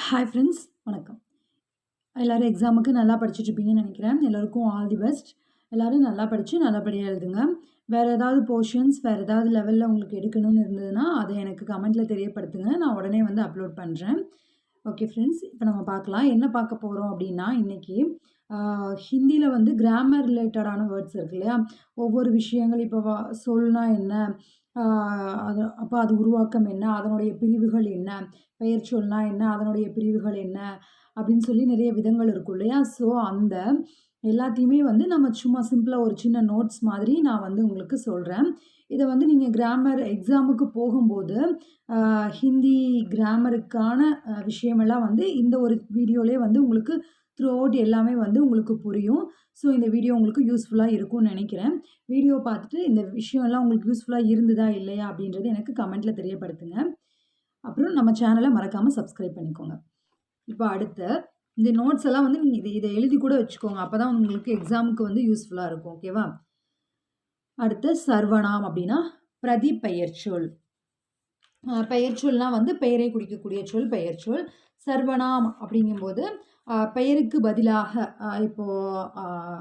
Hi friends வணக்கம். எல்லோரும் எக்ஸாமுக்கு நல்லா படிச்சுட்ருப்பீங்கன்னு நினைக்கிறேன். எல்லாருக்கும் ஆல் தி பெஸ்ட் எல்லோரும் நல்லா படித்து நல்லபடியாக எழுதுங்க. வேறு ஏதாவது போர்ஷன்ஸ் வேறு ஏதாவது லெவலில் உங்களுக்கு எடுக்கணும்னு இருந்ததுன்னா அதை எனக்கு கமெண்ட்டில் தெரியப்படுத்துங்க. நான் உடனே வந்து அப்லோட் பண்ணுறேன் ஓகே ஃப்ரெண்ட்ஸ் இப்போ நம்ம பார்க்கலாம். என்ன பார்க்க போகிறோம் அப்படின்னா இன்றைக்கி ஹிந்தியில் வந்து கிராமர் ரிலேட்டடான வேர்ட்ஸ் இருக்கு இல்லையா? ஒவ்வொரு விஷயங்கள் இப்போ வா சொல்னா என்ன? அது அப்போ அது உருவாக்கம் என்ன? அதனுடைய பிரிவுகள் என்ன? பெயர்ச்சொல்னா என்ன? அதனுடைய பிரிவுகள் என்ன? அப்படின்னு சொல்லி நிறைய விதங்கள் இருக்கும் இல்லையா? ஸோ அந்த எல்லாத்தையுமே வந்து நம்ம சும்மா சிம்பிளாக ஒரு சின்ன நோட்ஸ் மாதிரி நான் வந்து உங்களுக்கு சொல்கிறேன் இதை வந்து நீங்கள் கிராமர் எக்ஸாமுக்கு போகும்போது ஹிந்தி கிராமருக்கான விஷயமெல்லாம் வந்து இந்த ஒரு வீடியோலே வந்து உங்களுக்கு த்ரூ அவுட் எல்லாமே வந்து உங்களுக்கு புரியும். ஸோ இந்த வீடியோ உங்களுக்கு யூஸ்ஃபுல்லாக இருக்கும்னு நினைக்கிறேன். வீடியோ பார்த்துட்டு இந்த விஷயம்லாம் உங்களுக்கு யூஸ்ஃபுல்லாக இருந்ததா இல்லையா அப்படின்றது எனக்கு கமெண்ட்டில் தெரியப்படுத்துங்க. அப்புறம் நம்ம சேனலை மறக்காமல் சப்ஸ்கிரைப் பண்ணிக்கோங்க. இப்போ அடுத்து இந்த நோட்ஸ் எல்லாம் வந்து நீங்கள் இதை இதை எழுதி கூட வச்சுக்கோங்க. அப்போ தான் உங்களுக்கு எக்ஸாமுக்கு வந்து யூஸ்ஃபுல்லாக இருக்கும். ஓகேவா அடுத்து சர்வனாம் அப்படின்னா பிரதி பெயர்ச்சொல் பெயர்ச்சொல்னால் வந்து பெயரை குறிக்கக்கூடிய சொல் பெயர்ச்சொல் சர்வனாம் அப்படிங்கும்போது பெயருக்கு பதிலாக இப்போது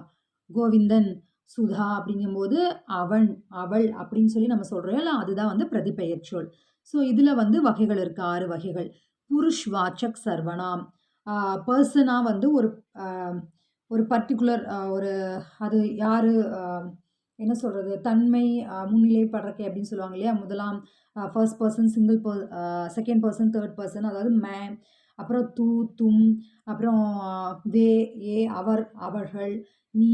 கோவிந்தன் சுதா அப்படிங்கும்போது அவன் அவள் அப்படின்னு சொல்லி நம்ம சொல்கிறோம் இல்லை அதுதான் வந்து பிரதிபெயர்ச்சொல் ஸோ இதில் வந்து வகைகள் இருக்குது ஆறு வகைகள். புருஷ் வாச்சக் சர்வனாம். பர்சனாக வந்து ஒரு ஒரு பர்டிகுலர் ஒரு அது யார் என்ன சொல்கிறது தன்மை முன்னிலைப்படுறக்கே அப்படின்னு சொல்லுவாங்க இல்லையா? முதலாம் first person single per second person third person அதாவது மே அப்புறம் தூ தும் அப்புறம் வே ஏ அவர் அவர்கள் நீ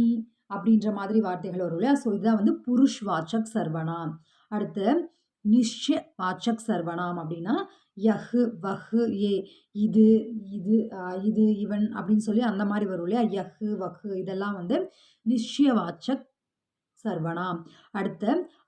அப்படின்ற மாதிரி வார்த்தைகள் வரும் இல்லையா? ஸோ இதுதான் வந்து புருஷ் வாச்சக் சர்வனாம் அடுத்து நிஷ்ய வாச்சக் சர்வனாம் அப்படின்னா யஹு வஹு ஏ இது இது இது இவன் அப்படின்னு சொல்லி அந்த மாதிரி வரும் இல்லையா? யஹு வஹு இதெல்லாம் வந்து நிஷ்ய வாச்சக் சர்வனாம். அடுத்த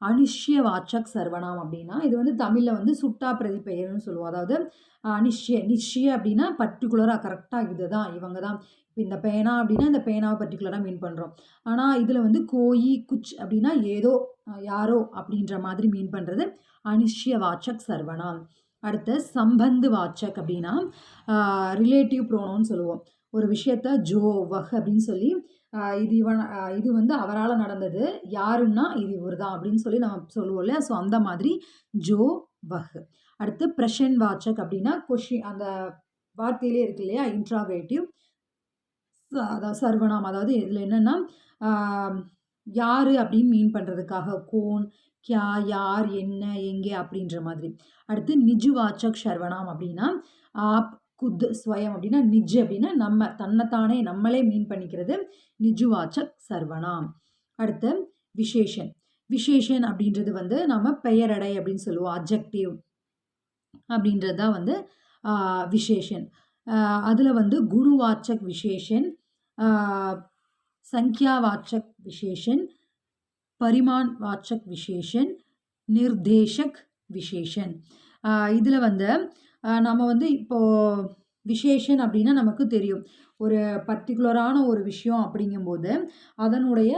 அனிஷ்ய வாச்சக் சர்வனாம் அப்படின்னா இது வந்து தமிழில் வந்து சுட்டா பிரதி பெயர்னு சொல்லுவோம். அதாவது அனிஷ்ய நிஷ்ய அப்படின்னா பர்டிகுலராக கரெக்டாக இதுதான் இவங்க தான் இப்போ இந்த பேனா அப்படின்னா இந்த பேனாவை பர்டிகுலராக மீன் பண்ணுறோம் ஆனால் இதில் வந்து கோயி குச் அப்படின்னா ஏதோ யாரோ அப்படின்ற மாதிரி மீன் பண்ணுறது அனிஷ்ய வாச்சக் சர்வனாம். அடுத்த சம்பந்து வாச்சக் அப்படின்னா ரிலேட்டிவ் ப்ரோனோன்னு சொல்லுவோம். ஒரு விஷயத்த ஜோ வஹ் அப்படின்னு சொல்லி இது இவன் இது வந்து அவரால் நடந்தது. யாருன்னா இது இவர் தான் அப்படின்னு சொல்லி நம்ம சொல்லுவோம் இல்லையா? ஸோ அந்த மாதிரி ஜோ வஹ். அடுத்து பிரஷன் வாச்சக் அப்படின்னா கொஷின் அந்த வார்த்தையிலே இருக்கு இல்லையா? இன்ட்ராகேட்டிவ். அதாவது சர்வனாம் அதாவது இதில் என்னென்னா யார் அப்படின்னு மீன் பண்ணுறதுக்காக கோன் கியா யார் என்ன எங்கே அப்படின்ற மாதிரி. அடுத்து நிஜுவாச்சக் சர்வனாம் அப்படின்னா ஆப் குத் ஸ்வயம் அப்படின்னா நிஜ் அப்படின்னா நம்ம தன்னைத்தானே நம்மளே மீன் பண்ணிக்கிறது. நிஜுவாச்சக் சர்வனாம் அடுத்து விசேஷன். விசேஷன் அப்படின்றது வந்து நம்ம பெயரடை அப்படின்னு சொல்லுவோம் அப்ஜெக்டிவ் அப்படின்றது தான் வந்து விசேஷன். அதில் வந்து குணுவாச்சக் விசேஷன் சங்கியாவாச்சக் விசேஷன் பரிமான் வாச்சக் விசேஷன் நிர்தேஷக் விசேஷன். இதில் வந்து நம்ம வந்து இப்போது விசேஷன் அப்படின்னா நமக்கு தெரியும். ஒரு பர்டிகுலரான ஒரு விஷயம் அப்படிங்கும்போது அதனுடைய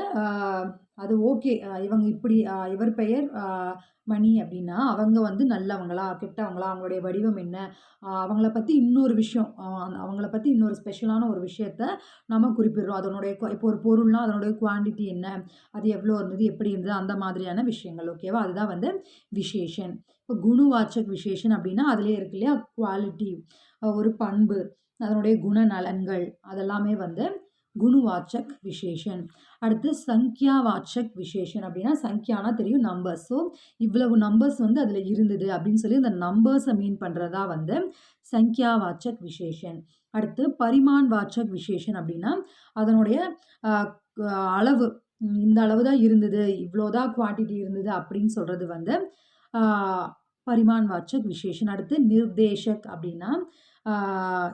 அது ஓகே இவங்க இப்படி இவர் பெயர் மணி அப்படின்னா அவங்க வந்து நல்லவங்களா கெட்டவங்களா அவங்களுடைய வடிவம் என்ன? அவங்கள பற்றி இன்னொரு விஷயம் அவங்கள பற்றி இன்னொரு ஸ்பெஷலான ஒரு விஷயத்த நம்ம குறிப்பிடுறோம். அதனுடைய கு- இப்போ ஒரு பொருள்னா அதனுடைய குவான்டிட்டி என்ன? அது எவ்வளோ இருந்தது? எப்படி இருந்தது? அந்த மாதிரியான விஷயங்கள் ஓகேவா அதுதான் வந்து விசேஷன். இப்போ குணுவாச்சக் விசேஷன் அப்படின்னா அதிலே இருக்கு இல்லையா? குவாலிட்டி ஒரு பண்பு அதனுடைய குணநலன்கள் அதெல்லாமே வந்து குணுவாச்சக் விசேஷன். அடுத்து சங்கியா வாட்சக் விசேஷன் அப்படின்னா சங்கியானா தெரியும் நம்பர்ஸ் ஸோ இவ்வளவு நம்பர்ஸ் வந்து அதில் இருந்தது அப்படின்னு சொல்லி அந்த நம்பர்ஸை மீன் பண்ணுறதா வந்து சங்கியா வாட்சக் விசேஷன். அடுத்து பரிமான் வாச்சக் விசேஷன் அப்படின்னா அதனுடைய அளவு. இந்த அளவு தான் இருந்தது. இவ்வளோதான் குவான்டிட்டி இருந்தது அப்படின்னு சொல்கிறது வந்து பரிமாண் பரிமான் வாச்சக் விசேஷன். அடுத்து நிர்தேஷக் அப்படின்னா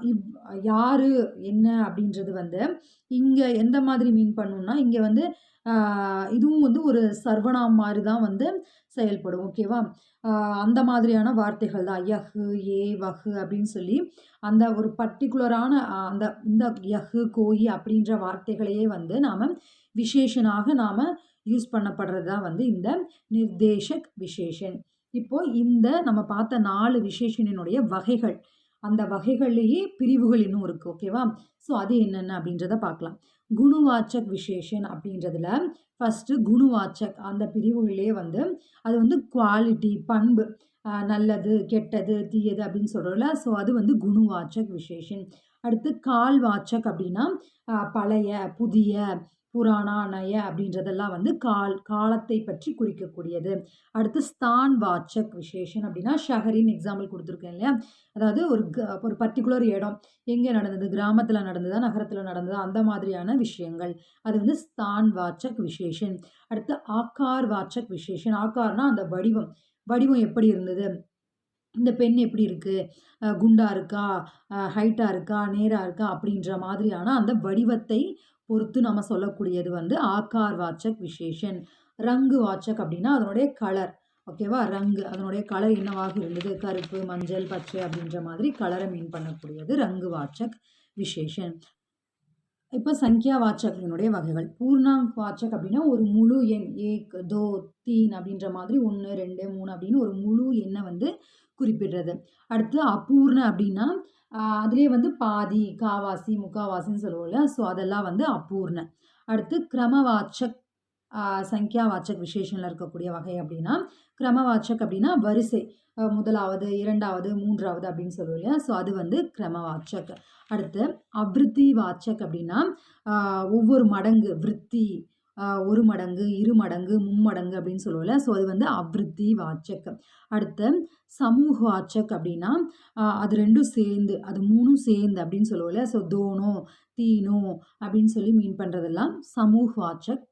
இவ் யார் என்ன அப்படின்றது வந்து இங்கே எந்த மாதிரி மீன் பண்ணுன்னா இங்கே வந்து இதுவும் வந்து ஒரு சர்வனாம் மாதிரி தான் வந்து செயல்படும் ஓகேவா அந்த மாதிரியான வார்த்தைகள் தான் யஹு ஏ வஹு அப்படின்னு சொல்லி அந்த ஒரு பர்டிகுலரான அந்த இந்த யஹு கோயி அப்படின்ற வார்த்தைகளையே வந்து நாம் விசேஷனாக நாம் யூஸ் பண்ணப்படுறது தான் வந்து இந்த நிர்தேஷக் விசேஷன். இப்போது இந்த நம்ம பார்த்த நாலு விசேஷனினுடைய வகைகள் அந்த வகைகள்லேயே பிரிவுகள் இன்னும் இருக்குது ஓகேவா ஸோ அது என்னென்ன அப்படின்றத பார்க்கலாம். குணவாச்சக் விசேஷன் அப்படின்றதுல ஃபஸ்ட்டு குணவாச்சக் அந்த பிரிவுகளிலே வந்து அது வந்து குவாலிட்டி பண்பு நல்லது கெட்டது தீயது அப்படின்னு சொல்கிறோம்ல ஸோ அது வந்து குணவாச்சக் விசேஷன். அடுத்து கால்வாச்சக் அப்படின்னா பழைய புதிய புராணா நய அப்படின்றதெல்லாம் வந்து கால் காலத்தை பற்றி குறிக்கக்கூடியது. அடுத்து ஸ்தான் வாச்சக் விசேஷன் அப்படின்னா ஷஹரின் எக்ஸாம்பிள் கொடுத்துருக்கேன் இல்லையா? அதாவது ஒரு ஒரு பர்டிகுலர் இடம். எங்கே நடந்தது? கிராமத்தில் நடந்ததா? நகரத்தில் நடந்ததா? அந்த மாதிரியான விஷயங்கள். அது வந்து ஸ்தான் வாச்சக் விசேஷன். அடுத்து ஆக்கார் வாச்சக் விசேஷன். ஆக்கார்னா அந்த வடிவம். வடிவம் எப்படி இருந்தது? இந்த பெண் எப்படி இருக்குது குண்டாக இருக்கா? ஹைட்டாக இருக்கா? நேராக இருக்கா? அப்படின்ற மாதிரியான அந்த வடிவத்தை பொறுத்து நம்ம சொல்லக்கூடியது வந்து ஆக்கார் வாச்சக் விசேஷன். ரங்கு வாச்சக் அப்படின்னா அதனுடைய கலர் ஓகேவா ரங்கு. அதனுடைய கலர் என்னவாக இருந்தது? கருப்பு மஞ்சள் பச்சை அப்படின்ற மாதிரி கலரை மீன் பண்ணக்கூடியது ரங்கு வாச்சக் விசேஷன். இப்போ சங்கியா வாச்சகனுடைய வகைகள். பூர்ணாங்க் வாச்சக் அப்படின்னா ஒரு முழு எண். ஏக் தோ தீன் அப்படின்ற மாதிரி ஒன்று ரெண்டு மூணு அப்படின்னு ஒரு முழு எண்ணை வந்து குறிப்பிடுறது. அடுத்து அபூர்ண அப்படின்னா அதுலேயே வந்து பாதி காவாசி முக்காவாசின்னு சொல்லுவோம்ல. ஸோ அதெல்லாம் வந்து அபூர்ண. அடுத்து கிரமவாச்சக் சங்கியாவாச்சக் விசேஷனில் இருக்கக்கூடிய வகை அப்படின்னா கிரமவாச்சக் அப்படின்னா வரிசை. முதலாவது இரண்டாவது மூன்றாவது அப்படின்னு சொல்லுவோம் இல்லையா? ஸோ அது வந்து கிரமவாச்சக். அடுத்து அவ்ருத்தி வாச்சக் அப்படின்னா ஒவ்வொரு மடங்கு விற்பி ஒரு மடங்கு இரு மடங்கு மும்மடங்கு அப்படின்னு சொல்லுவோம்ல. ஸோ அது வந்து அவ்ருத்தி வாச்சக். அடுத்து சமூக வாச்சக் அப்படின்னா அது ரெண்டும் சேர்ந்து அது மூணும் சேர்ந்து அப்படின்னு சொல்லுவோம்ல. ஸோ தோனோ தீனோ அப்படின்னு சொல்லி மீன் பண்ணுறதெல்லாம் சமூக வாச்சக்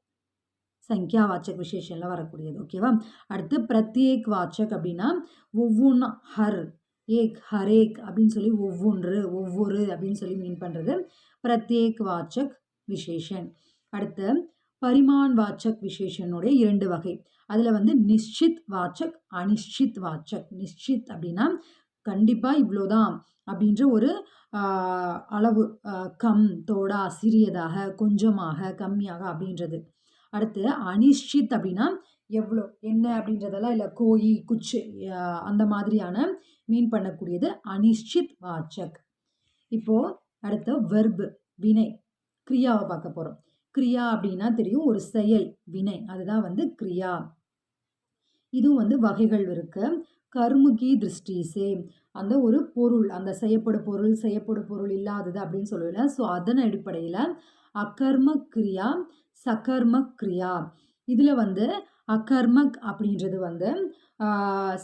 சங்கியா வாட்சக் விசேஷம்லாம் வரக்கூடியது. ஓகேவா அடுத்து பிரத்யேக் வாச்சக் அப்படின்னா ஒவ்வொன்றா ஹர் ஏக் ஹரேக் அப்படின்னு சொல்லி ஒவ்வொன்று ஒவ்வொரு அப்படின்னு சொல்லி மீன் பண்ணுறது பிரத்யேக் வாச்சக் விசேஷன் அடுத்து பரிமான் வாச்சக் விசேஷனுடைய இரண்டு வகை. அதில் வந்து நிஷ்சித் வாச்சக் அனிஷ்சித் வாச்சக். நிஷ்சித் அப்படின்னா கண்டிப்பாக இவ்வளோதான் அப்படின்ற ஒரு அளவு கம் தோடா சிறியதாக கொஞ்சமாக கம்மியாக அப்படின்றது. அடுத்து அனிஷித் அப்படின்னா எவ்வளோ என்ன அப்படின்றதெல்லாம் இல்லை கோயி குச்சு அந்த மாதிரியான மீன் பண்ணக்கூடியது அனிஷித் வாச்சக். இப்போது அடுத்த வெர்பு வினை கிரியாவை பார்க்க போகிறோம் கிரியா அப்படின்னா தெரியும் ஒரு செயல் வினை. அதுதான் வந்து கிரியா. இதுவும் வந்து வகைகள் இருக்கு. கர்முகி திருஷ்டிசே. அந்த ஒரு பொருள் அந்த செய்யப்படும் பொருள் செய்யப்படும் பொருள் இல்லாதது அப்படின்னு சொல்லல. ஸோ அதன் அடிப்படையில் அகர்ம கிரியா சகர்ம கிரியா. இதில் வந்து அகர்மக் அப்படின்றது வந்து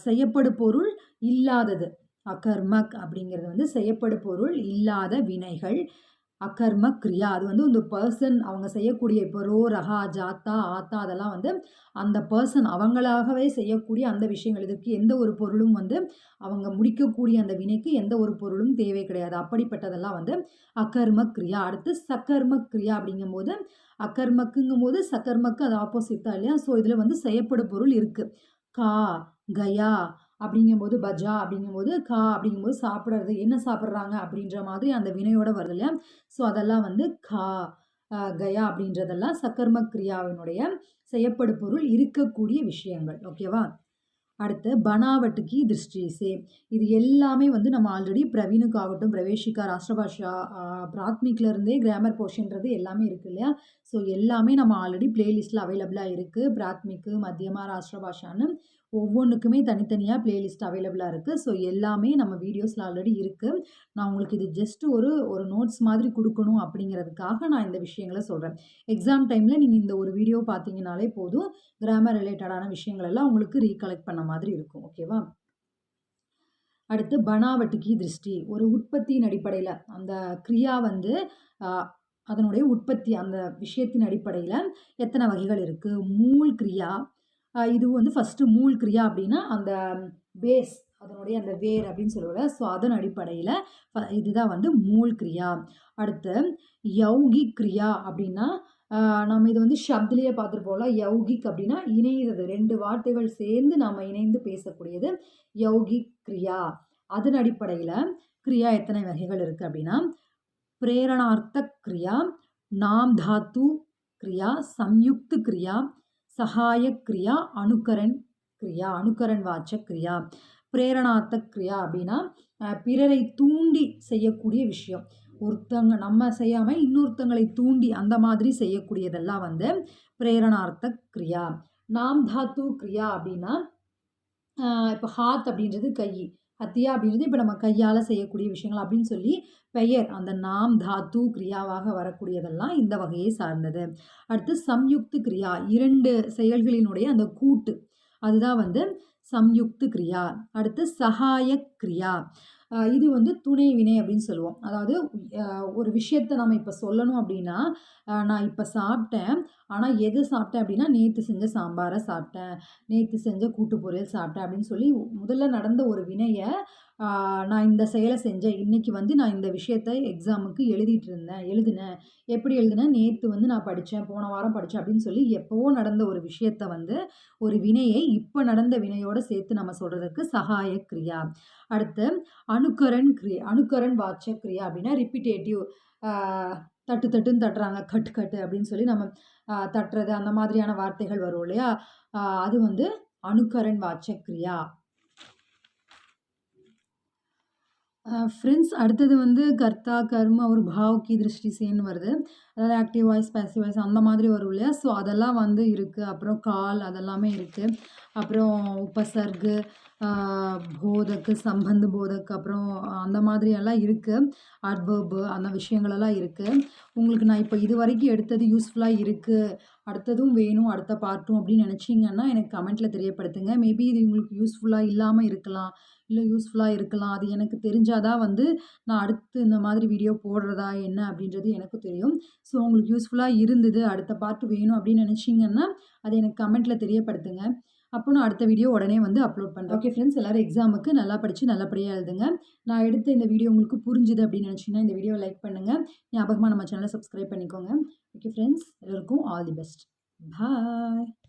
செய்யப்படு பொருள் இல்லாதது. அகர்மக் அப்படிங்கிறது வந்து செய்யப்படு பொருள் இல்லாத வினைகள். அகர்ம கிரியா. அது வந்து இந்த பர்சன் அவங்க செய்யக்கூடிய இப்போ ரோ ரஹா ஜாத்தா ஆத்தா அதெல்லாம் வந்து அந்த பர்சன் அவங்களாகவே செய்யக்கூடிய அந்த விஷயங்கள். இதற்கு எந்த ஒரு பொருளும் வந்து அவங்க முடிக்கக்கூடிய அந்த வினைக்கு எந்த ஒரு பொருளும் தேவை கிடையாது. அப்படிப்பட்டதெல்லாம் வந்து அகர்ம கிரியா. அடுத்து சக்கர்ம கிரியா அப்படிங்கும்போது அகர்மக்குங்கும் போது சக்கர்மக்கு அது ஆப்போசிட் தான் இல்லையா? ஸோ இதில் வந்து செய்யப்படும் பொருள் இருக்குது கா கயா அப்படிங்கும்போது பஜா அப்படிங்கும்போது கா அப்படிங்கும்போது சாப்பிட்றது என்ன சாப்பிட்றாங்க அப்படின்ற மாதிரி அந்த வினையோட வருது இல்லையா? ஸோ அதெல்லாம் வந்து கா கயா அப்படின்றதெல்லாம் சக்கர்ம கிரியாவினுடைய செய்யப்படும் பொருள் இருக்கக்கூடிய விஷயங்கள். ஓகேவா அடுத்து பனாவட்டுக்கு திருஷ்டிசே. இது எல்லாமே வந்து நம்ம ஆல்ரெடி பிரவீனுக்காகட்டும் பிரவேஷிகா ராஷ்டிரபாஷா பிராத்மிக்லேருந்தே கிராமர் போர்ஷன்றது எல்லாமே இருக்குது இல்லையா? ஸோ எல்லாமே நம்ம ஆல்ரெடி பிளேலிஸ்ட்டில் அவைலபிளாக இருக்குது பிராத்மிக்கு மத்தியமாக ராஷ்டிரபாஷான்னு ஒவ்வொன்றுக்குமே தனித்தனியாக ப்ளேலிஸ்ட் அவைலபிளாக இருக்குது ஸோ எல்லாமே நம்ம வீடியோஸில் ஆல்ரெடி இருக்குது நான் உங்களுக்கு இது ஜஸ்ட் ஒரு ஒரு நோட்ஸ் மாதிரி கொடுக்கணும் அப்படிங்கிறதுக்காக நான் இந்த விஷயங்களை சொல்கிறேன் எக்ஸாம் டைமில் நீங்கள் இந்த ஒரு வீடியோ பார்த்தீங்கனாலே போதும். கிராமர் ரிலேட்டடான விஷயங்கள் எல்லாம் உங்களுக்கு ரீகலெக்ட் பண்ண மாதிரி இருக்கும். ஓகேவா அடுத்து பனாவட்டிக்கு திருஷ்டி. ஒரு உற்பத்தியின் அடிப்படையில் அந்த கிரியா வந்து அதனுடைய உற்பத்தி அந்த விஷயத்தின் அடிப்படையில் எத்தனை வகைகள் இருக்குது மூல் கிரியா இது வந்து ஃபஸ்ட்டு மூல் கிரியா அப்படின்னா அந்த பேஸ் அதனுடைய அந்த வேர் அப்படின்னு சொல்லுவாங்க. ஸோ அதன் அடிப்படையில் இதுதான் வந்து மூல் கிரியா. அடுத்து யௌகி கிரியா அப்படின்னா நம்ம இது வந்து ஷப்திலேயே பார்த்துருப்போம்ல. யௌகிக் அப்படின்னா இணைகிறது. ரெண்டு வார்த்தைகள் சேர்ந்து நாம் இணைந்து பேசக்கூடியது யௌகி கிரியா. அதன் அடிப்படையில் கிரியா எத்தனை வகைகள் இருக்குது அப்படின்னா பிரேரணார்த்த கிரியா நாம் தாத்து கிரியா சம்யுக்து கிரியா சகாய கிரியா அணுக்கரன் கிரியா அணுக்கரன் வாச்ச கிரியா பிரேரணாத்த கிரியா அப்படின்னா பிறரை தூண்டி செய்யக்கூடிய விஷயம். ஒருத்தங்க நம்ம செய்யாமல் இன்னொருத்தங்களை தூண்டி அந்த மாதிரி செய்யக்கூடியதெல்லாம் வந்து பிரேரணார்த்த கிரியா. நாம் தாத்து கிரியா அப்படின்னா இப்போ ஹாத் அப்படின்றது கை. அத்தியா அப்படின்றது இப்போ நம்ம கையால் செய்யக்கூடிய விஷயங்கள் அப்படின்னு சொல்லி பெயர் அந்த நாம் தாத்து கிரியாவாக வரக்கூடியதெல்லாம் இந்த வகையை சார்ந்தது. அடுத்து சம்யுக்து கிரியா இரண்டு செயல்களினுடைய அந்த கூட்டு. அதுதான் வந்து சம்யுக்து கிரியா. அடுத்து சகாய கிரியா. இது வந்து துணை வினை அப்படின்னு சொல்லுவோம். அதாவது ஒரு விஷயத்தை நம்ம இப்போ சொல்லணும் அப்படின்னா நான் இப்போ சாப்பிட்டேன். ஆனால் எது சாப்பிட்டேன் அப்படின்னா நேற்று செஞ்ச சாம்பாரை சாப்பிட்டேன். நேற்று செஞ்ச கூட்டு பொரியல் சாப்பிட்டேன் அப்படின்னு சொல்லி முதல்ல நடந்த ஒரு வினையை நான் இந்த செயலை செஞ்சேன். இன்றைக்கி வந்து நான் இந்த விஷயத்தை எக்ஸாமுக்கு எழுதிட்டு இருந்தேன் எழுதினேன். எப்படி எழுதினேன்? நேற்று வந்து நான் படித்தேன் போன வாரம் படித்தேன் அப்படின்னு சொல்லி எப்போவோ நடந்த ஒரு விஷயத்தை வந்து ஒரு வினையை இப்போ நடந்த வினையோடு சேர்த்து நம்ம சொல்கிறதுக்கு சகாய கிரியா. அடுத்து அணுக்கரன் கிரியா அணுக்கரன் வாட்ச கிரியா அப்படின்னா ரிப்பிட்டேட்டிவ் தட்டு தட்டுன்னு தட்டுறாங்க. கட்டு கட்டு அப்படின்னு சொல்லி நம்ம தட்டுறது அந்த மாதிரியான வார்த்தைகள் வரும் இல்லையா? அது வந்து அணுக்கரன் வாட்ச கிரியா. ஃப்ரெண்ட்ஸ் அடுத்தது வந்து கர்த்தா கர்ம ஒரு பாவ்கி திருஷ்டி சேன்னு வருது. அதாவது ஆக்டிவ் வாய்ஸ் பேசிவ் வாய்ஸ் அந்த மாதிரி வரும் இல்லையா? ஸோ அதெல்லாம் வந்து இருக்குது அப்புறம் கால் அதெல்லாமே இருக்குது அப்புறம் உபசர்கு போதக்கு சம்பந்த போதக் அப்புறம் அந்த மாதிரி எல்லாம் இருக்குது அட்வர்பு அந்த விஷயங்களெல்லாம் இருக்குது உங்களுக்கு நான் இப்போ இது வரைக்கும் எடுத்தது யூஸ்ஃபுல்லாக இருக்குது அடுத்ததும் வேணும் அடுத்த பார்ட்டும் அப்படின்னு நினச்சிங்கன்னா எனக்கு கமெண்ட்டில் தெரியப்படுத்துங்க. மேபி இது உங்களுக்கு யூஸ்ஃபுல்லாக இல்லாமல் இருக்கலாம். இல்லை யூஸ்ஃபுல்லாக இருக்கலாம். அது எனக்கு தெரிஞ்சாதான் வந்து நான் அடுத்து இந்த மாதிரி வீடியோ போடுறதா என்ன அப்படின்றது எனக்கு தெரியும். ஸோ உங்களுக்கு யூஸ்ஃபுல்லாக இருந்தது அடுத்த பார்ட் வேணும் அப்படின்னு நினச்சிங்கன்னா அதை எனக்கு கமெண்ட்டில் தெரியப்படுத்துங்க. அப்போ நான் அடுத்த வீடியோ உடனே வந்து அப்லோட் பண்ணுறேன் ஓகே ஃப்ரெண்ட்ஸ் எல்லோரும் எக்ஸாமுக்கு நல்லா படித்து நல்லபடியாக எழுதுங்க. நான் எடுத்த இந்த வீடியோ உங்களுக்கு புரிஞ்சுது அப்படின்னு நினச்சிங்கன்னா இந்த வீடியோ லைக் பண்ணுங்கள் ஞாபகமாக நம்ம சேனலை சப்ஸ்கிரைப் பண்ணிக்கோங்க. ஓகே ஃப்ரெண்ட்ஸ் எல்லோருக்கும் ஆல் தி பெஸ்ட் பாய்